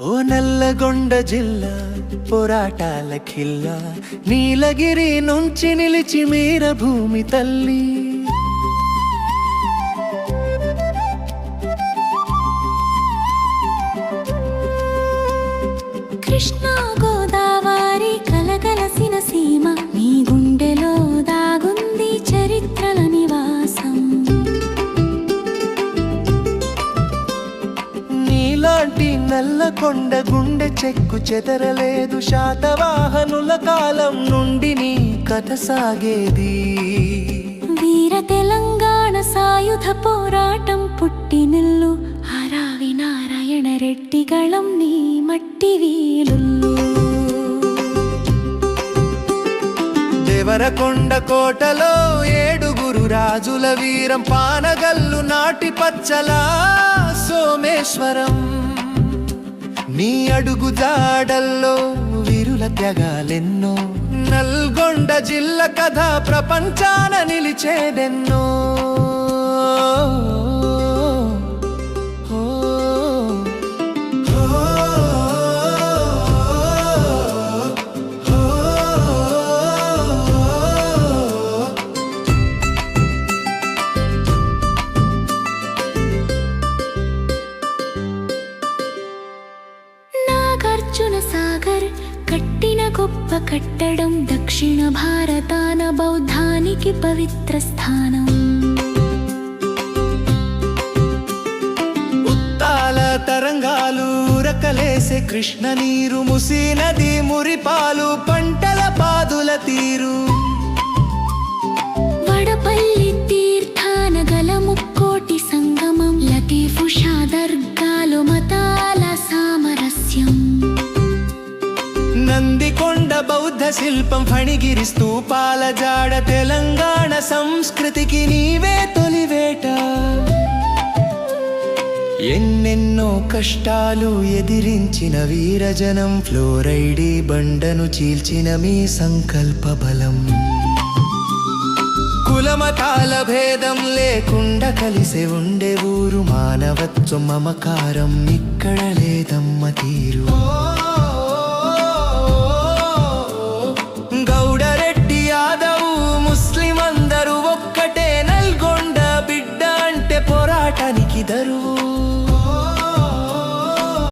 ఓ నల్లగొండ జిల్లా పోరాటాల ఖిల్లా నీలగిరి నుంచి నిలిచి మీర భూమి తల్లి. నల్లకొండ గుండె చెక్కు చెదరలేదు. శాతవాహనుల కాలం నుండి నీ కథ సాగేది. వీర తెలంగాణ సాయుధ పోరాటం పుట్టినిల్లు హరావి నారాయణ రెడ్డి గళం నీ మట్టి వీలుల్లు. దేవరకొండ కోటలో ఏడుగురు రాజుల వీరం పానగల్లు నాటి పచ్చలా సోమేశ్వరం. నీ అడుగు జాడల్లో వీరుల త్యాగాలెన్నో నల్గొండ జిల్ల కథ ప్రపంచాన నిలిచేదెన్నో. సాగర్ కట్టిన గొప్ప కట్టడం దక్షిణ భారతాన బౌద్ధానికి పవిత్ర స్థానం. ఉత్తాల తరంగాలు రకలేసే కృష్ణ నీరు ముసి నది మురిపాలు బౌద్ధ శిల్పం ఫణిగిరి స్తూపాల జాడ తెలంగాణ సంస్కృతికి నీవే తొలివేట ఎన్నెన్నో కష్టాలు ఎదిరించిన వీరజనం ఫ్లోరైడి బండను చీల్చిన మీ సంకల్ప బలం. కులమతాల భేదం లేకుండా కలిసి ఉండే ఊరు మానవత్వం మమకారం ఇక్కడ లేదమ్మ తీరు.